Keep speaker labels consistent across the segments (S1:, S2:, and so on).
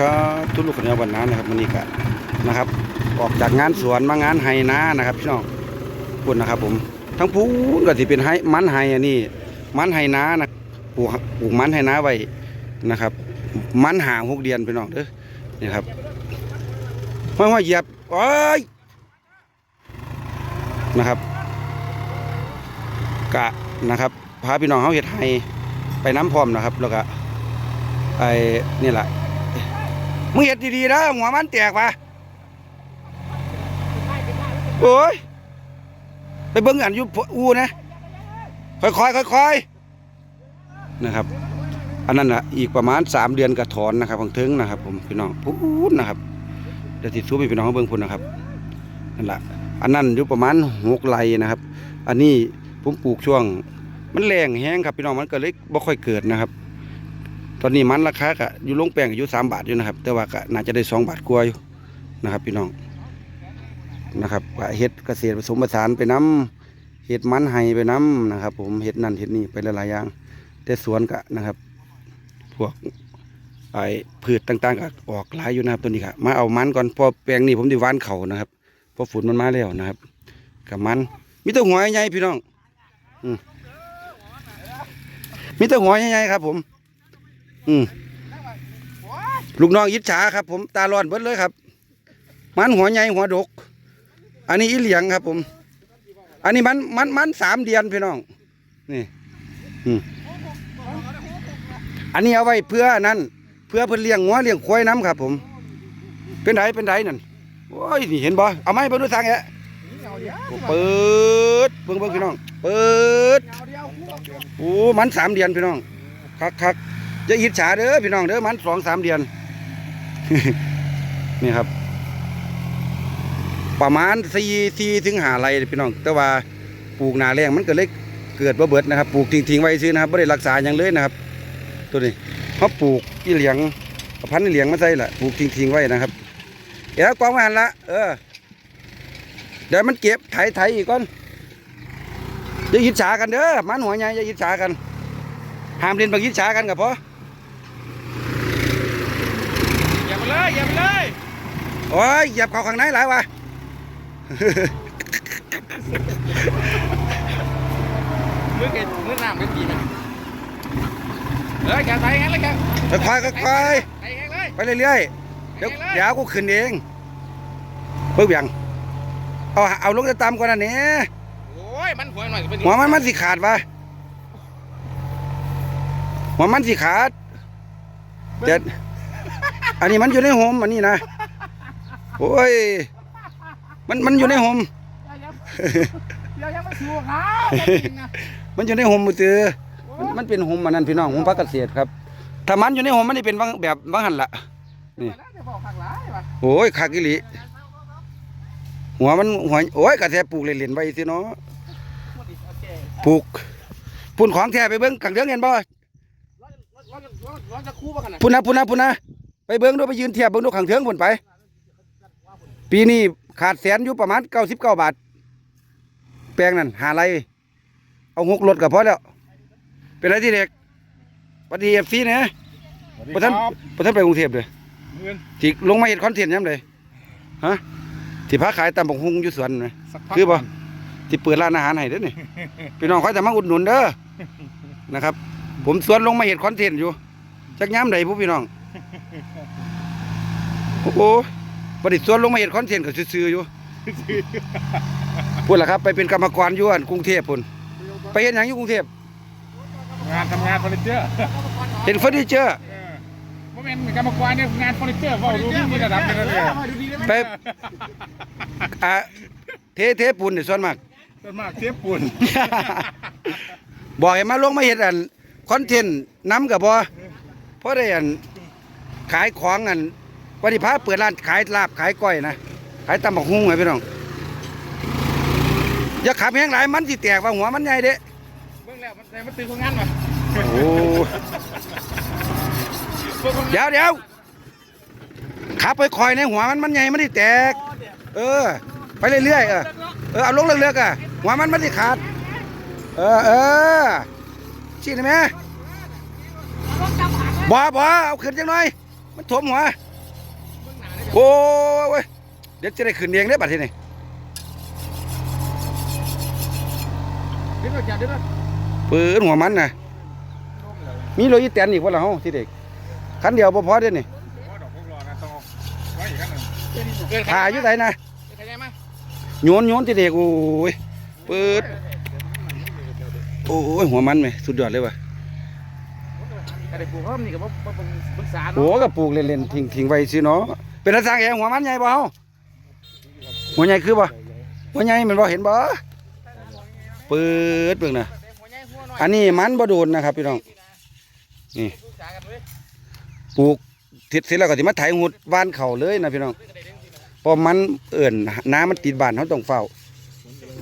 S1: ครับทุกลูกคนในวันนั้นนะครับมันนี้ก็นะครับ ออกจากงานสวนมางานไฮนานะครับพี่น้องคุณนะครับ ผม ทั้งพูนก็ที่เป็นไฮมันไฮอันนี้มันไฮนานะปลูกปลูกมันไฮนาไว้นะครับ มันหางหกเดือนพี่น้องเด้อนี่ครับห้อยห้อยเหยียบโอ้ยนะครับกะนะครับพาพี่น้องเขาเห็ดไฮไปน้ำพร้อมนะครับ แล้วก็ไอ้นี่แหละ มึงเห็ดดีๆนะหัวมันแตกปะโอ้ยไปเบิ้งอันยู่อูนะค่อยๆค่อยๆนะครับ อันนั้นอะอีกประมาณ3เดือนกระถอนนะครับของถึงนะครับ ผมพี่น้องพูดนะครับเดี๋ยวติดซูไปพี่น้องเขาเบิ่งพุ่นนะครับนั่นแหละอันนั้นอยู่ประมาณหกไร่นะครับ อันนี้ผมปลูกช่วง มันแรงแห้งครับพี่น้องมันก็เลยบ่ค่อยเกิดนะครับ ตอนนี้มันราคาก็อยู่ลงแปลงอยู่สามบาทอยู่นะครับ แต่ว่าก็น่าจะได้สองบาทกว่าอยู่นะครับ พี่น้องนะครับก็เฮ็ดเกษตรผสมผสานไปน้ำเฮ็ดมันไห้ไปน้ำนะครับ ผมเฮ็ดนั่นเฮ็ดนี่ไปหลายๆอย่าง แต่สวนก็นะครับ พวกไอ้พืชต่างๆก็ออกหลายอยู่นะครับตัวนี้ครับมาเอามันก่อนพอแปลงนี้ผมไดิวานเขานะครับเพอฝุ่นมันมาแล้วนะครับกับมันมีแต่หัวใหญ่พี่น้องอืมมีแต่หัวใหญ่ๆครับผม อืมลูกน้องอิจฉาครับ ผมตาร้อนเบิดเลยครับ มันหัวใหญ่หัวดก อันนี้อีเหลียงครับ ผม อันนี้มันมันมันสามเดือนพี่น้อง นี่ อืมอันนี้เอาไว้เพื่อนั่นเพื่อเพื่อเลี้ยงงัวเลี้ยงควายน้ำครับ ผม เป็นไดเป็นไดนั่นโอ้ยนี่เห็นบ่เอาไม้เบิ่งดูทางแอะโอ้เปิดเบิ่งเบิ่งพี่น้อง เปิดโอ้มันสามเดือนพี่น้องคักคัก จะอิจฉาเด้อพี่น้องเด้อมันสองสามเดือน นี่ครับ ประมาณสี่สี่ถึงหาไรพี่น้อง แต่ว่าปลูกนาแรงมันก็เลยเกิดบ่เบิดนะครับปลูกทิ้งๆไว้ซื้อนะครับไม่ได้รักษาอย่างเลยนะครับ ตัวนี้เขาปลูกอีเหลียงพันธุ์เหลียงมาใส่ละปลูกทิ้งๆไว้นะครับเดี๋ยวกองไว้หันละเออเดี๋ยวมันเก็บไถไถอีกก่อนอย่าอิจฉากันเด้อมันหัวใหญ่อย่าอิจฉากันห้ามเรียนบักอิจฉากันกับพ่อ
S2: อย่าไป เลยอย่าไปเลย
S1: โอ้ยเหยียบเขาข้างในหลายวะ
S2: มือเกมือหน้าไม่ปีนะเออแกใส่งั้นเลยแก
S1: ค่อยๆค่อย
S2: ใส่แกเลย
S1: ๆไปเรื่อยๆเดี๋ยวเดี๋ยวกูขึ้นเองเพิ่งยังเอาเอาลงจะตามกว่านั้นเนี่ย
S2: โอ้ยมันหัวหน่อยก็เป็น
S1: หัวมันมันสิขาดปะหัวมันสิขาดเจ็ด อันนี้มันอยู่ในโฮมอันนี้นะโอ้ยมันมันอยู่ในโฮม
S2: เดี๋ยวยังไม่สู้เขา
S1: มันอยู่ในโฮมมือตือมันมันเป็นโฮมอันนั้นพี่น้องโฮมพักเกษตรครับถ้ามันอยู่ในโฮมมันนี่เป็นบางแบบบางหันละนี่
S2: จะบอกขักหลายว่ะ
S1: โอ้ยคักอีหลีหัวมันหัวโอ้ยกระแทปลูกเล่นๆไว้สิเนาะปลูกพุ่นของแท้ไปเบิ่งกังเดืองเห็นบ่
S2: เราจะคู่ป่ะกันนะ
S1: พุ่นนะพุ่นนะพุ่นนะ ไปเบิ่งดูไปยืนเทียบเบิ่งดูขังเถิงพุ่นไป ปีนี้ขาดแสนอยู่ประมาณ99บาท แปลงนั่นหาไรเอาหกรถก็พอแล้ว เป็นไรที่เด็กปฏิเอฟซีนะประท่านประท่านไปกรุงเทพเลย
S2: เงิน
S1: ที่ลงมาเห็นคอนเทนต์ย้ำเลยฮะที่พาขายตำบักฮุงอยู่สวนไหม
S2: สักพัก
S1: คือบ่ที่เปิดร้านอาหารให้เด้อนี่พี่น้องเขาจะมาอุดหนุนเด้อนะครับ ผมสวนลงมาเห็นคอนเทนต์อยู่จักย้ำใดผู้พี่น้องโอ้โหประดิษฐ์สวนลงมาเห็นคอนเทนต์ก็ซื่อๆอยู่พูดล่ะครับ ไปเป็นกรรมกรอยู่อันกรุงเทพพุ่นไปเห็นหยังอยู่กรุงเทพ
S2: งานทำงานเฟอร์นิเจอร์
S1: เห็นเฟอร์นิเจอร์
S2: โมเมนต์กรรมกรเนี่ยงานเฟอร์นิเจอร์ว่ารู้มีระดับเลย
S1: ไปอ่าเทเทปูนนี่ส่วนมาก
S2: ส่วนมากเทียบปุ่น
S1: บอกให้มาลงมาเห็นอันคอนเทนต์น้ำกับพอเพราะได้อัน ขายของอันวันนี้พาเปิดร้านขายลาบขายก้อยนะขายตำบักหุ่งไงพี่น้องอย่าขับแห้งหลายมันสิแตกว่าหัวมันใหญ่เด้
S2: เบิ่งแล้วมันแต่มันตื่นคนงานมา
S1: โอ้เดี๋ยวเดี๋ยวขับไปคอยในหัวมันมันใหญ่มันสิแตก เออ ไปเรื่อยๆเออเออเอาลงเลือกๆอะหัวมันมันสิขาด เออเออชี้ได้ไหมบ่บ่เอาขึ้นจังหน่อย มันถมหัวโอ้ยเว้ยเดี๋ยวจะได้ขึ้นเองได้อบัดทีนี้
S2: เดี๋ยวจับเดี๋ยว
S1: ปืนหัวมันน่ะมีโรยอีแตนอีกว่าละเฮาที่เด็กคันเดียวบ่พอเด้อนี่
S2: ดอกพวกรอนะต้องไว้อีกครั้งหนึ่ง
S1: ถ่ายอยู่ไหนนะ
S2: ใครได้ไหม
S1: โยนโยนที่เด็กโอ้ยเปิดโอ้ยหัวมันไหมสุดยอดเลยว่ะ
S2: ใคร ได้ปลูกเพิ่มนี่ก็บ่บ่ปรึกษา
S1: โอ้
S2: เนาะ
S1: ก็ปลูกเล่นๆทิ้งทิ้งไว้สิเนาะเป็นอะไรสร้างเองหัวมันใหญ่บ่เฮาหัวใหญ่คือบ่หัวใหญ่มันบ่เห็นบ่เปิดเบิ่งน่ะ
S2: อั
S1: นนี้มันบ่โดนนะครับพี่น้องนี่
S2: ปรึกษากันเว้ย
S1: ปลูกทิศเสร็จแล้วก็สิมาไถหุดบ้านเขาเลยนะพี่น้องเพอมันเอิ่นน้ำมันติดบ้านเขาต้องเฝ้า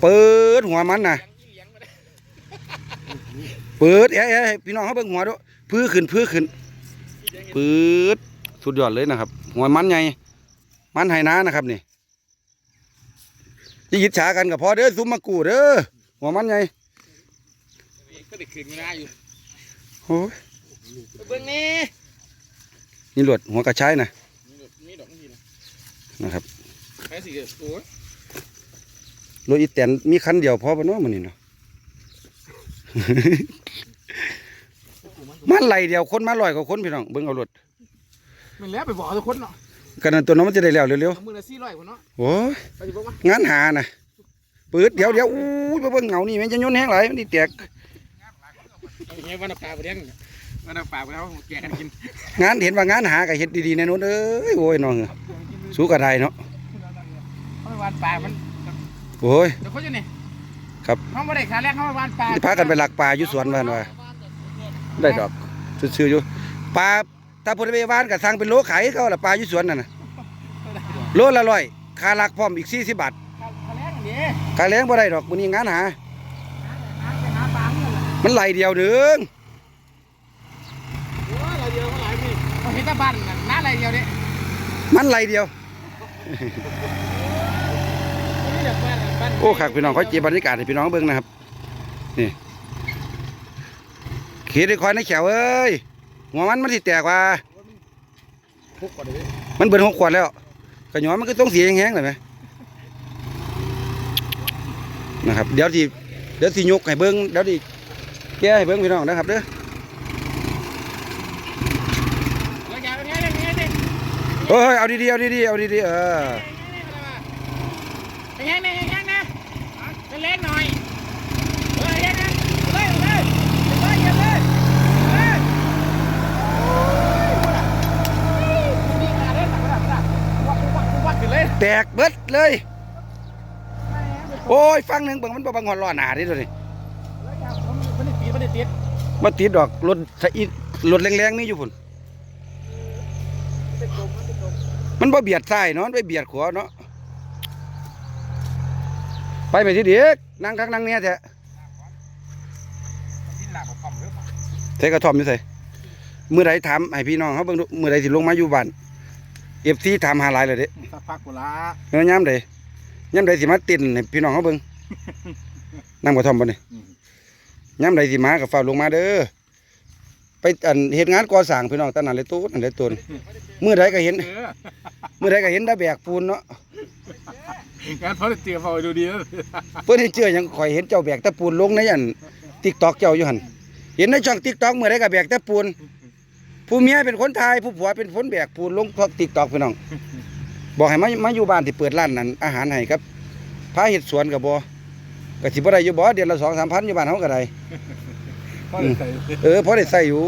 S1: เปิดหัวมันนะเปิดเอ้ยเอ้พี่น้องเขาเบิ่งหัวด้วย พื้ขึ้นพื้ขึ้นเปิดสุดยอดเลยนะครับหัวมันใหญ่มันไหนานะครับนี่จะยิดฉากันกับพอเด้อซุ้มมากูเด้อหัวมันใหญ่
S2: ก็ได้คืนเวลาอยู่
S1: โอ้ย
S2: เบิ่งนี่
S1: นี่หลวดหัวกระชายนะ
S2: มีดอกนี่นะ
S1: นะครับ
S2: แค่สิโอ้ย
S1: รถอีแตนมีคันเดียวพอปะเนาะมันนี่เนาะ มันไหลเดียวคนมาลอยกว่าคนพี่น้องเบิ่งเอารถ
S2: มันแล้วไปบอกทุกคนเนาะ
S1: กันนั้นตัวน้องมันจะได้แล้วเร็ว
S2: เอามือละ400พุ่นเนาะ
S1: ๆโอ้ย
S2: ไปสิบอกว่างา
S1: นหาน่ะเปิดเดี๋ยวเดี๋ยวอู้ยไปเบิ่งเงานี่มันจะโยนแห้งไหลายมันสิแตก
S2: เอาอย่างเงี้ยวันเอาปลาไปเลี้ยงวันเอาปลาไปแล้วแกะกันกิน
S1: งานเห็นว่างานหาก็เฮ็ดดีๆแน่นอนเอ้ยโอ้ยน้องเอ้ยสู้กระไดเนาะ
S2: เขาไปวานปลามัน
S1: โอ้ย
S2: เดี๋ยวเขาจะนี่
S1: ครับ
S2: เขาไม่ได้ขาแรกเขาไปวานปลา
S1: สิพากันไปลักปลาอยู่สวนว่าหั่นว่า ได้ดอกซื่อๆอยู่ปลาถ้าพุ่นไปบ้านก็สั่งเป็นโลขายเขาล่ะปลาอยู่สวนนั่นน่ะโลละร้อยค่าลักพร้อมอีก40บาท
S2: ขาแรกนี่
S1: ขายแรงบ่ได้ดอกมื้อนี้งานหา
S2: ไปหาปลาเนี่ย
S1: มันไหลเดียวหนึง
S2: โอ้ยเราเยอะมาหลายปีเขาเห็นแตะบ้านน่ะน้าอะไรเดียวเนี่ย
S1: มันไหลเดียว
S2: นี่เด็กบ้านน่ะบ้าน
S1: โอ้ครับพี่น้องเขาเจีบบรรยากาศให้พี่น้องเบิ่งนะครับนี่ เขียดคอยในแขวเอ้ยหัวมันมันสิแตกว่า
S2: พุกก่อนเลย
S1: มันเบิดหกขวดแล้วกระหยอนมันก็ต้องเสียแห้งๆเลยไหมนะครับ เดี๋ยวที่เดี๋ยวสิยกให้เบิ่งเดี๋ยวดิแก้ให้เบิ่งพี่น้องนะครับเด้อ
S2: แล้วแกเป็นไงเนี่ยเป็นไงเนี่ย
S1: เฮ้ยเอาดีๆเอาดีๆเอาดีๆเออ
S2: เป็นไงเนี่ยเป็นไงเนี่ยเป็นเล็กหน่อยเฮ้ยยังไงเลยเลยเลยยังเลยเลยนี่ขาเลยตักกระดาษกระดาษวัดวัดวัดกันเลย
S1: แตกเบิดเลย โอ้ยฟังหนึ่งเบิ่งมันบ่บังหอนล้อหนาดิตัวนี้
S2: มันได้ตีมันได้ตี
S1: มาติดดอกรถสะอีรถแรงๆมีอยู่พุ่น
S2: มันเป็นกลม
S1: มันบ่เบียดซ้ายเนาะไปเบียดขวาเนาะไปไปทีเดียกนั่งข้างนั่งเนี่ยแท้
S2: เปล่า
S1: ใส่กระท่อมอยู่ใส่มื้อใดถามให้พี่น้องเขาเบิ่งดูมื้อใดสิลงมาอยู่บ้าน FC ถามหาหลายเลยเด้
S2: สักพักกูละ
S1: เออยามใดยามใดสิมาเต้นให้พี่น้องเขาเบิ่งนั่งกระท่อมบ่นี่ยามใดสิมาก็ฟ้าวลงมาเด้อไปอันเฮ็ดงานก่อสร้างพี่น้องตอนนั้นเลยตูดนั่นเลยตูนมื้อใดก็เห็น
S2: เออ
S1: มื้อใดก็เห็นได้แบกปูนเนาะ
S2: งานเขาได้เตรียมเอาไว้ดูดีแล้ว
S1: เพื่อนให้เจอหยังข่อยเห็นเจ้าแบกตะปูนลงในอันติ๊กตอกเจ้าอยู่หันเห็นในช่องติ๊กตอกเมื่อไรก็แบกตะปูน ผู้เมียเป็นคนไทยผู้ผัวเป็นคนแบกปูนลงพวกติ๊กตอกพี่น้อง บอกให้มามาอยู่บ้านที่เปิดร้านนั้นอาหารให้ครับพาเห็ดสวนกับบ่ก็สิบ่ได้อยู่บ่เดือนละสองสามพันอยู่บ้านเฮาก็ได้
S2: เขาได้ใส่
S1: เออพอได้ใส่อยู่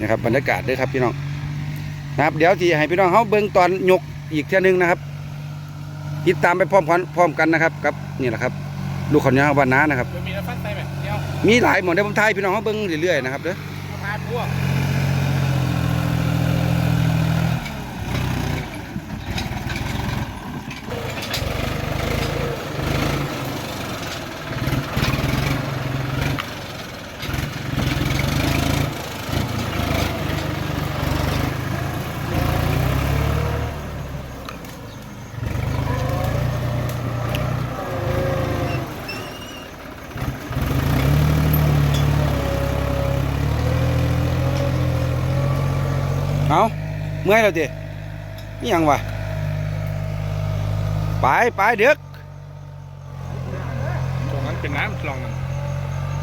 S1: นะครับบรรยากาศเด้อครับพี่น้องนะครับ เดี๋ยวที่ให้พี่น้องเฮาเบิ่งตอนยกอีกเทื่อนึงนะครับ ติดตามไปพร้อมกันพร้อมกันนะครับกับนี่แหละครับลูกขอนยาวบ้านนานะครับ
S2: จะมีน้ำฟันใส่แบบเดียว
S1: มีหลายหมดเดี๋ยวผมถ่ายพี่น้องเขาเบิ่งเรื่อยๆนะครับเด้อ
S2: ม
S1: เอาเมื่อยแล้วดินี่ยังวะไปไปเด็ก
S2: ตรงนั้นเป็นน้ำคลองมัน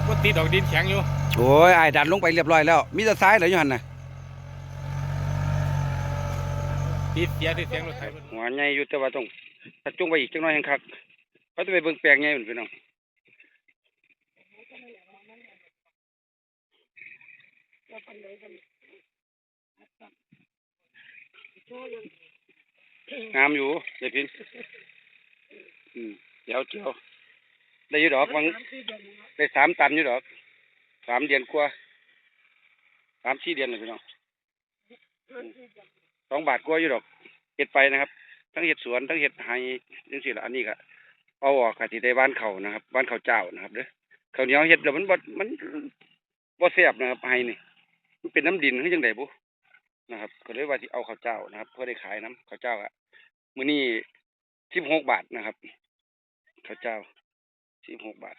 S2: ก็ติดดอกดินแข็งอยู่
S1: โอ้ยไอ้ายดันลงไปเรียบร้อยแล้ว มีแต่ซ้ายเหรออยู่หันน่ะ
S2: ติดเสียติดเสียงรถไถ
S1: หัวใหญ่อยู่แต่ว่าต้องถ้าจุงไปอีกจังน้อยแห่งคักเขาจะไปเบิ่งแปลงใหญ่เหมือนพี่น้อง งามอยู่เดี๋ยวพินอืมเดี๋ยวเดี๋ยวได้อยู่ดอกบางได้สามตันอยู่ดอกสามเดือนกว่าสามสี่เดือนเลยพี่น้องอืมสองบาทกว่าอยู่ดอกเห็ดไปนะครับ ทั้งเห็ดสวนทั้งเห็ดไฮจังซี่ล่ะอันนี้ก็เอาออกก็สิได้บ้านเขานะครับบ้านเขาเจ้านะครับเด้อข้าวเหนียวเห็ดแล้วมันบ่มันบ่แซ่บนะครับไฮนี่มันเป็นน้ำดินคือจังไดบุ นะครับก็เลยว่าสิเอาข้าวเจ้านะครับ เพื่อได้ขายน้ำข้าวเจ้าอะมื้อนี้16บาทนะครับข้าวเจ้า16บาท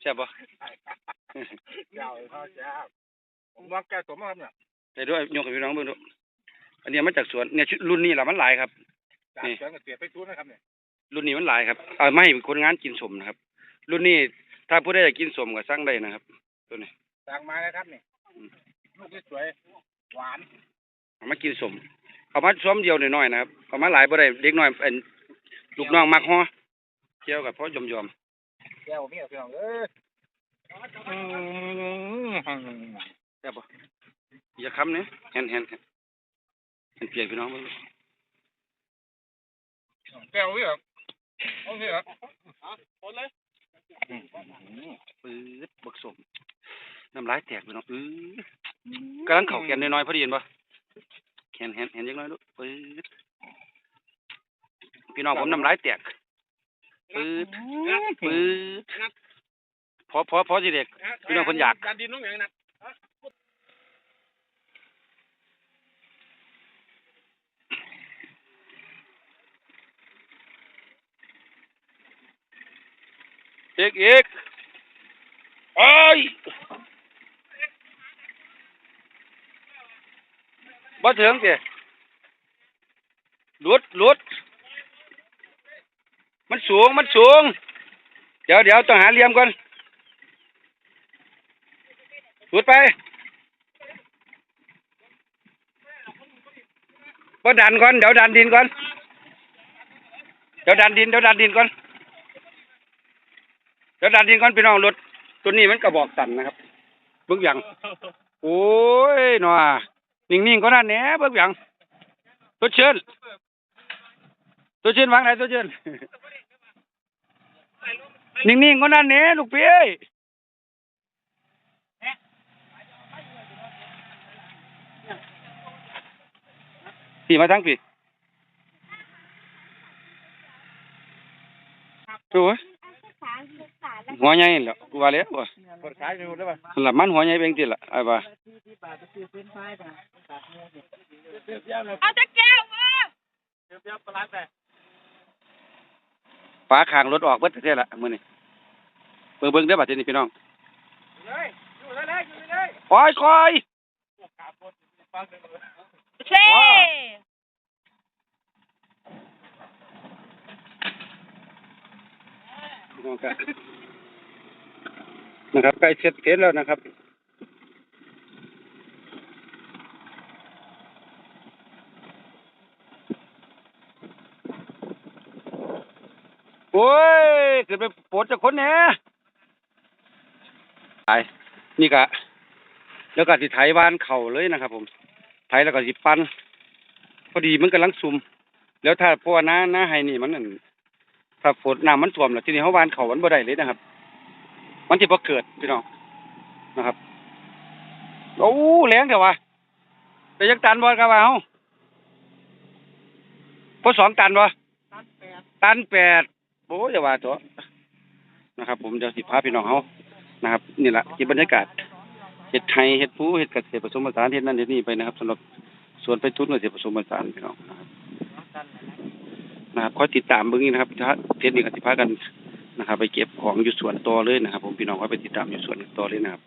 S1: แซ่บบ่
S2: เจ้าเขาเจ้าผมว่าแกสมครับเนี่ย
S1: ได้ด้วยยกให้พี่น้องเบิ่งดูอันนี้มาจากสวนเนี่ยชุดรุ่นนี้ล่ะมันหลายครับ
S2: จาก
S1: นี่
S2: เสียงกับเสียไปทุนนะครับเนี่ย
S1: รุ่นนี้มันหลายครับเอาไม่ให้คนงานกินสมนะครับ รุ่นนี้ถ้าผู้ใดอยากกินสมก็สั่งได้นะครับ ตัวนี้
S2: สั่งมาแล้วครับเนี่ย
S1: อืม
S2: ลูกนี่สวย หวาน
S1: เอามากินสมเอามาซ้อมเดียวหน่อยๆนะครับเอามาหลายบ่ได้เด็กน้อยเป็นลูกน้องมักฮอเกี่ยวกับพ่อยอมยอม
S2: แก้วมีเอาพี่น้องเอ้ยอืม
S1: ๆแต่บบ่อย่าค้ำเนี่ยแฮนแฮนแฮนแฮนเปียกพี่น้องเบิ่งดู
S2: แก้วมีเหรอเอาสิเหรอคนเลย
S1: อืมปื๊ดบักสมน้ำลายแตกพี่น้องปื๊ด กำลังเข้าแกนน้อยๆพอดีเห็นบ่แฮนแฮนแฮนจังน้อยดูปื๊ดพี่น้องผมน้ำลายแตกปื๊ดปื๊ดพอพอพอสิเด็กพี่น้องคนอยาก
S2: ดันดินน้องอย่างนั้น
S1: อีกอีกโอ้ย บ่ถึงสิหลุดหลุด มันสูง มันสูง เดี๋ยวเดี๋ยวต้องหาเหลี่ยมก่อนหลุดไปบ่ดันก่อน เดี๋ยวดันดินก่อน เดี๋ยวดันดิน เดี๋ยวดันดินก่อน เดี๋ยวดันดินก่อนพี่น้องรถตัวนี้มันกระบอกสั่นนะครับเบิ่งอย่าง โอ้ยหนอ นิ่งๆก็นั่นแหน่เบิ่งอย่างตัวเชิญตัวเชิญวางไหนตัวเชิญนิ่งๆก็นั่นแหน่ลูกพี่เอ้ยพี่มาทั้งพี่โอ้ย หัวใหญ่แหล้วกูว่าแล้วว่
S2: คนขายอยู่ได้ป่ะ
S1: สำหรับมันหัวใหญ่เป็นติล่ะไอ้บ่า
S3: เอาจะแก้วมา
S2: เจียวเดี๋ยวปลาร้าแต่
S1: ฝาข้างรถออกเบิดเท่าละมื้อนี้เบิ่งเบิ่งเด้อบัดนี้พี่น้องคอยคอย
S2: ขาบนฟังเลย
S3: เช่
S1: พี่ น้องครับนะครับใกล้เสร็จเสร็จแล้วนะครับโอ้ยขึ้นไปปวดจากคนเนี่ยไปนี่กะ แล้วก็สิไถบ้านเข่าเลยนะครับ ผม ไถแล้วก็สิปัน พอดีมันกำลังซุ่มแล้วถ้าเพราะว่าหน้าหน้าไฮนี่มันนั่น ถ้าฝนน้ำมันท่วมแล้วทีนี้เขาบานเขามันบ่ได้เลยนะครับ มันที่พอเกิดพี่น้องนะครับโอ้แรงเถอะววะแต่ยังตันบ่กับว่าเฮาพอสองตันบ่ตันแปดโอ้ยอย่าว่าตัวนะครับ ผมจะสิพาพี่น้องเฮานะครับ นี่แหละที่บรรยากาศเห็ดไทยเห็ดผู้เห็ดเกษตรผสมผสานเห็ดนั่นเห็ดนี่ไปนะครับสำหรับส่วนไปทุนเกษตรผสมผสานพี่น้องนะครับ นะครับคอติดตามเบิ่งนี้นะครับถ้าเทคนิคอธิภากันนะครับ ไปเก็บของอยู่สวนต่อเลยนะครับ ผมพี่น้องคอไปติดตามอยู่สวนต่อเลยนะครับ